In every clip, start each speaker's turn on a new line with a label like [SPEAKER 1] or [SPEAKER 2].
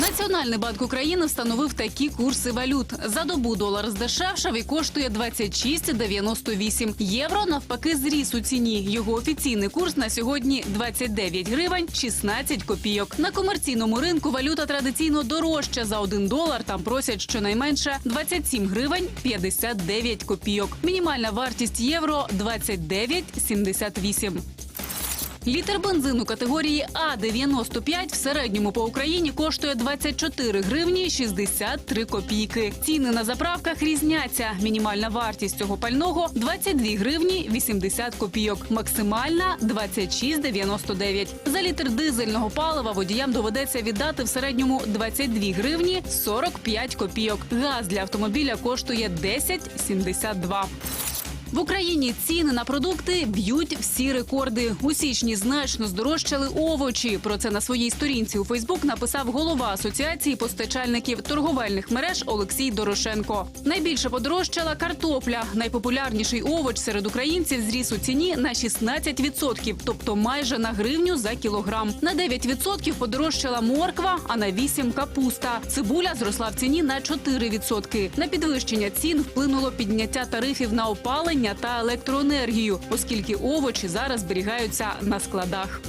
[SPEAKER 1] Національний банк України встановив такі курси валют. За добу долар здешевшав і коштує 26,98. Євро навпаки зріс у ціні. Його офіційний курс на сьогодні 29 гривень 16 копійок. На комерційному ринку валюта традиційно дорожча за 1 долар. Там просять щонайменше 27 гривень 59 копійок. Мінімальна вартість євро 29,78. Літр бензину категорії А95 в середньому по Україні коштує 24 гривні 63 копійки. Ціни на заправках різняться. Мінімальна вартість цього пального 22 гривні 80 копійок. Максимальна 26,99. За літр дизельного палива водіям доведеться віддати в середньому 22 гривні 45 копійок. Газ для автомобіля коштує 10,72. В Україні ціни на продукти б'ють всі рекорди. У січні значно здорожчали овочі. Про це на своїй сторінці у Фейсбук написав голова асоціації постачальників торговельних мереж Олексій Дорошенко. Найбільше подорожчала картопля. Найпопулярніший овоч серед українців зріс у ціні на 16%, тобто майже на гривню за кілограм. На 9% подорожчала морква, а на 8% – капуста. Цибуля зросла в ціні на 4%. На підвищення цін вплинуло підняття тарифів на опалення та електроенергію, оскільки овочі зараз зберігаються на складах.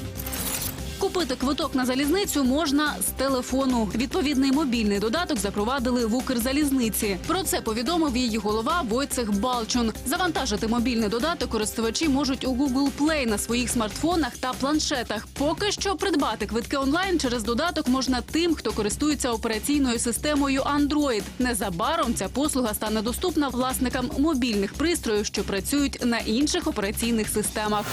[SPEAKER 1] Купити квиток на залізницю можна з телефону. Відповідний мобільний додаток запровадили в Укрзалізниці. Про це повідомив її голова Войцех Балчун. Завантажити мобільний додаток користувачі можуть у Google Play на своїх смартфонах та планшетах. Поки що придбати квитки онлайн через додаток можна тим, хто користується операційною системою Android. Незабаром ця послуга стане доступна власникам мобільних пристроїв, що працюють на інших операційних системах.